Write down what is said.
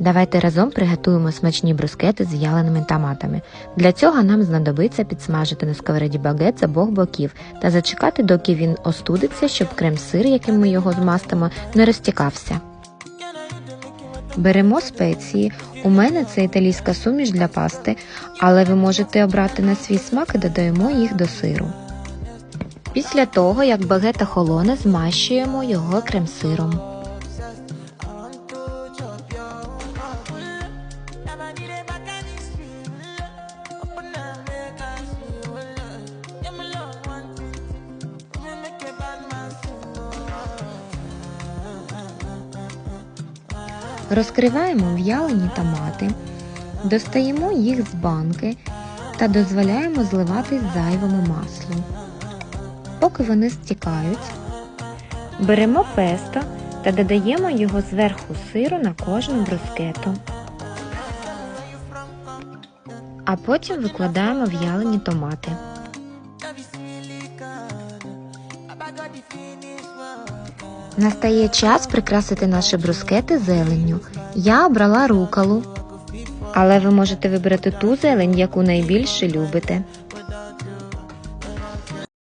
Давайте разом приготуємо смачні брускети з в'яленими томатами. Для цього нам знадобиться підсмажити на сковороді багет з обох боків та зачекати, доки він остудиться, щоб крем-сир, яким ми його змастимо, не розтікався. Беремо спеції. У мене це італійська суміш для пасти, але ви можете обрати на свій смак і додаємо їх до сиру. Pісля того, як багет охолоне, змащуємо його крем-сиром. Розкриваємо в'ялені томати, достаємо їх з банки та дозволяємо зливатись зайвому маслу. Поки вони стікають, беремо песто та додаємо його зверху сиру на кожну брускету. А потім викладаємо в'ялені томати. Настає час прикрасити наші брускети зеленню. Я обрала рукалу, але ви можете вибрати ту зелень, яку найбільше любите.